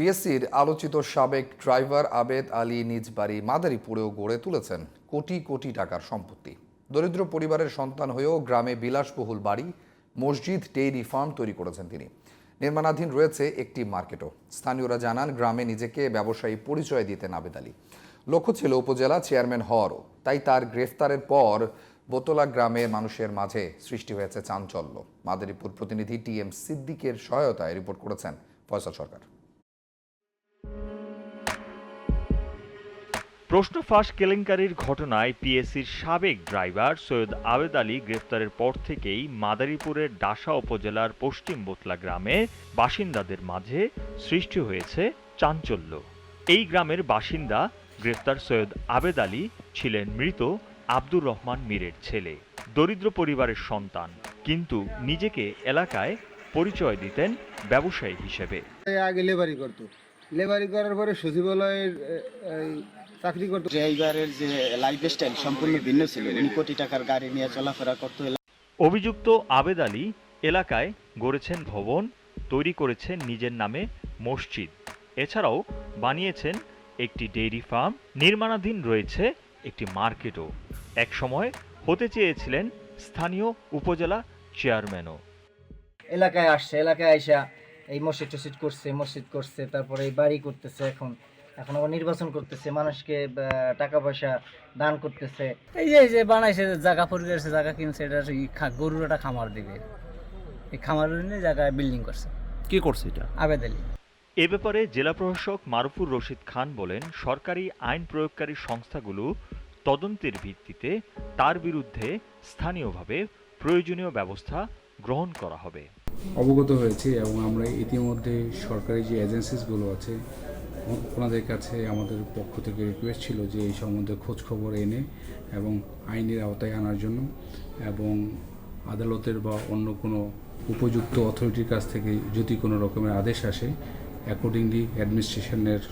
পিএসসির আলোচিত সাবেক ড্রাইভার আবেদ আলী নিজ বাড়ি মাদারীপুরেও গড়ে তুলেছেন কোটি কোটি টাকার সম্পত্তি। দরিদ্র পরিবারের সন্তান হয়েও গ্রামে বিলাসবহুল বাড়ি, মসজিদ, ডেইরি ফার্ম তৈরি করেছেন তিনি। নির্মাণাধীন রয়েছে একটি মার্কেটও। স্থানীয়রা জানান, গ্রামে নিজেকে ব্যবসায়ী পরিচয় দিতেন আবেদ আলী। লক্ষ্য ছিল উপজেলা চেয়ারম্যান হওয়ারও। তাই তার গ্রেফতারের পর বোতলা গ্রামের মানুষের মাঝে সৃষ্টি হয়েছে চাঞ্চল্য। মাদারীপুর প্রতিনিধি টি এম সিদ্দিকের সহায়তায় রিপোর্ট করেছেন ফয়সাল সরকার। প্রশ্ন ফাঁস কেলেঙ্কারির ঘটনায় পিএসসির সাবেক ড্রাইভার সৈয়দ আবেদ আলী গ্রেফতারের পর থেকেই মাদারীপুরের ডাসা উপজেলার পশ্চিম বোতলা গ্রামে বাসিন্দাদের মাঝে সৃষ্টি হয়েছে চাঞ্চল্য। এই গ্রামের বাসিন্দা গ্রেফতার সৈয়দ আবেদ আলী ছিলেন মৃত আব্দুর রহমান মীরের ছেলে, দরিদ্র পরিবারের সন্তান, কিন্তু নিজেকে এলাকায় পরিচয় দিতেন ব্যবসায়ী হিসেবে। আগে লেবারি লেবারি করার পরে সচিবালয়ের চাকরি করতো ড্রাইভারের যে লাইফ স্টাইল সম্পূর্ণ ভিন্ন ছিল। উনি কোটি টাকার গাড়ি নিয়ে চলাফেরা করতো। অভিযুক্ত আবেদ আলী এলাকায় গড়েছেন ভবন তৈরি করেছেন নিজের নামে মসজিদ। এছাড়াও বানিয়েছেন একটি ডেইরি ফার্ম নির্মাণাধীন রয়েছে একটি মার্কেটও। একসময় হতে চেয়েছিলেন স্থানীয় উপজেলা চেয়ারম্যানও। এলাকায় আসছে এলাকায় আইসা এই মসজিদ টসজিদ করছে মসজিদ করছে তারপরে এই বাড়ি করতেছে এখন। এখন আবার নির্বাচন করতেছে মানুষকে টাকা পয়সা দান করতেছে। এই যে এই যে বানাইছে যে জায়গা পরিবেশ জায়গা কিনছে এটা গরুর একটা খামার দিবে। এই খামার নিয়ে জায়গায় বিল্ডিং করছে। কে করছে এটা? আবেদ আলী এ ব্যাপারে জেলা প্রশাসক মারুফুর রশিদ খান বলেন সরকারি আইন প্রয়োগকারী সংস্থাগুলো তদন্তের ভিত্তিতে তার বিরুদ্ধে স্থানীয়ভাবে প্রয়োজনীয় ব্যবস্থা গ্রহণ করা হবে। অবগত হয়েছে এবং আমরা ইতিমধ্যে সরকারি যে এজেন্সিসগুলো আছে ওনাদের কাছে আমাদের পক্ষ থেকে রিকোয়েস্ট ছিল যে এই সম্বন্ধে খবর এনে এবং আইনের আওতায় আনার জন্য এবং আদালতের বা অন্য কোনো উপযুক্ত অথরিটির কাছ থেকে যদি কোনো রকমের আদেশ আসে অ্যাকর্ডিংলি অ্যাডমিনিস্ট্রেশনের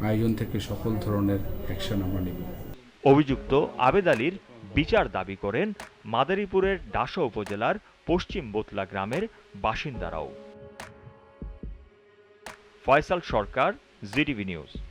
আয়োজন থেকে সকল ধরনের অ্যাকশন আমরা নেব। অভিযুক্ত আবেদ আলীর বিচার দাবি করেন মাদারীপুরের ডাসা উপজেলার পশ্চিম বোতলা গ্রামের বাসিন্দারাও। ফয়সাল সরকার ZTV News.